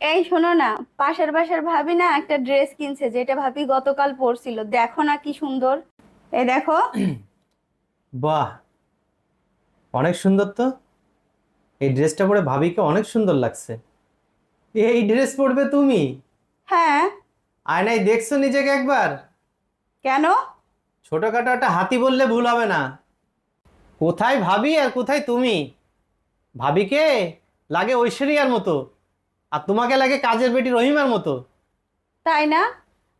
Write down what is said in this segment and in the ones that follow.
এই শোনো না পাশের বাসার ভাবি না একটা ড্রেস কিনছে যেটা ভাবি গতকাল পরছিল। দেখো না কি সুন্দর। এই দেখো। বাহ! অনেক সুন্দর তো। এই ড্রেসটা পরে ভাবিকে অনেক সুন্দর লাগছে। এই ড্রেস পরবে তুমি? হ্যাঁ। আয়নায় দেখছ নিজেকে একবার? কেন? ছোটখাটো একটা হাতি বললে ভুল হবে না। কোথায় ভাবি আর কোথায় তুমি? ভাবিকে লাগে ঐশ্বরিয়ার মতো। আর তোমাকে লাগে কাজের বেটি রহিমার মতো? তাই না?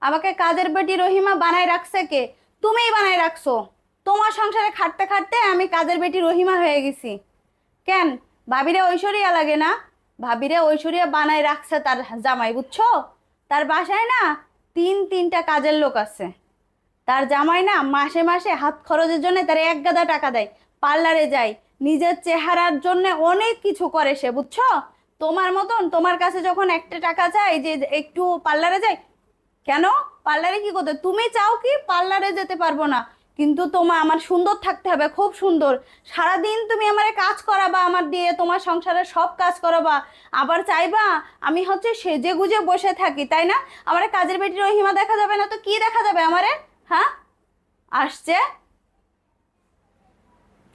আমাকে কাজের বেটি রহিমা বানায় রাখছে কে? তুমিই বানায় রাখছো। তোমার সংসারে খাটতে খাটতে আমি কাজের বেটি রহিমা হয়ে গেছি। কেন? ভাবিরে ঐশ্বরিয়া লাগে না? ভাবিরে ঐশ্বরিয়া বানায় রাখছে তার জামাই, বুঝছ? তার বাসায় না তিন, তিনটা কাজের লোক আছে। তার জামাই না মাসে মাসে হাত খরচের জন্য তার এক গাদা টাকা দেয়। পার্লারে যায়, নিজের চেহারার জন্য অনেক কিছু করে সে, বুঝছ? তোমার মতন তোমার কাছে যখন একটা টাকা চাই যে একটু পার্লারে যাই, কেন? পার্লারে কি করতে তুমি চাও কি পার্লারে যেতে পারব না? কিন্তু তোমার আমার সুন্দর থাকতে হবে, খুব সুন্দর। সারাদিন তুমি আমারে কাজ করাবা আমার দিয়ে, তোমার সংসারের সব কাজ করাবা। আবার চাইবা আমি হচ্ছে সেজে গুজে বসে থাকি, তাই না? আমার কাজের বেটির রহিমা দেখা যাবে না তো কি দেখা যাবে আমারে? হ্যাঁ? আসছে?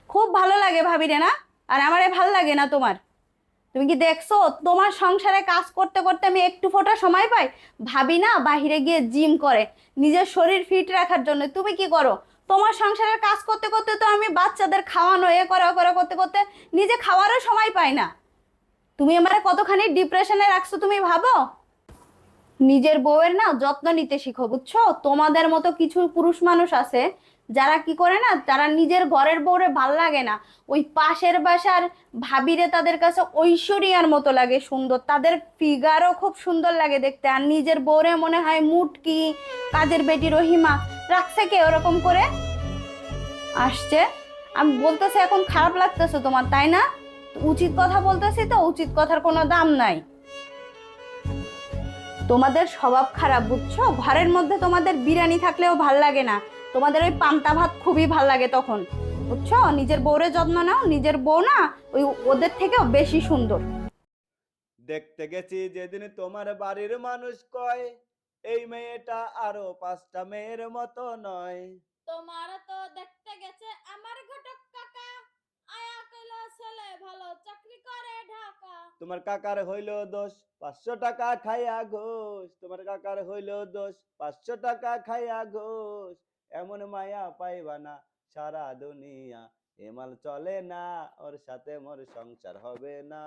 খুব ভালো লাগে ভাবি রে না? আর আমারে ভালো লাগে না তোমার? তুমি কি দেখছ? তোমার সংসারে কাজ করতে করতে আমি একটু ফোটা সময় পাই? ভাবি না বাহিরে গিয়ে জিম করে, নিজের শরীর ফিট রাখার জন্য। তুমি কি করো? তোমার সংসারের কাজ করতে করতে তো আমি বাচ্চাদের খাওয়ানো, এ করা করা করতে করতে নিজে খাওয়ারও সময় পাই না। তুমি আমারে কতখানি ডিপ্রেশনে রাখছো তুমি ভাবো? নিজের বউয়ের না যত্ন নিতে শিখো, বুঝছ? তোমাদের মতো কিছু পুরুষ মানুষ আছে যারা কি করে না, তারা নিজের ঘরের বউরে ভালো লাগে না। ওই পাশের বাসার ভাবিরে তাদের কাছে ঐশ্বরিয়ার মতো লাগে, সুন্দর। তাদের ফিগারও খুব সুন্দর লাগে দেখতে। আর নিজের বউরে মনে হয় মুটকি, কাজের বেটি রহিমা, রাখছে কে ওরকম করে? আসছে। আমি বলতেছি, এখন খারাপ লাগতেছে তোমার, তাই না? উচিত কথা বলতেছি তো, উচিত কথার কোনো দাম নাই। তোমাদের স্বভাব খারাপ, বুঝছ? ঘরের মধ্যে তোমাদের বিরিয়ানি থাকলেও ভালো লাগে না। তোমাদের ওই পান্তা ভাত খুবই ভালো লাগে তখন। বুঝছ? নিজের বউরে যত্ন নাও নিজের বউ না ওই ওদের থেকেও বেশি সুন্দর। দেখতে গেছি যেদিন তোমার বাড়ির মানুষ কয় এই মেয়েটা আরও পাঁচটা মেয়ের মতো নয়। তোমার তো দেখতে গেছে আমার ঘটক কাকা। আয়া কইলো ছেলে ভালো চাকরি করে ঢাকা। তোমার কাকার হইল দোষ পাঁচশো টাকা খাইয়া ঘোষ। তোমার কাকার হইল দোষ পাঁচশো টাকা খাইয়া ঘোষ। এমন মায়া পাইবা না। সারা দুনিয়া এমাল চলে না, ওর সাথে মোর সংসার হবে না।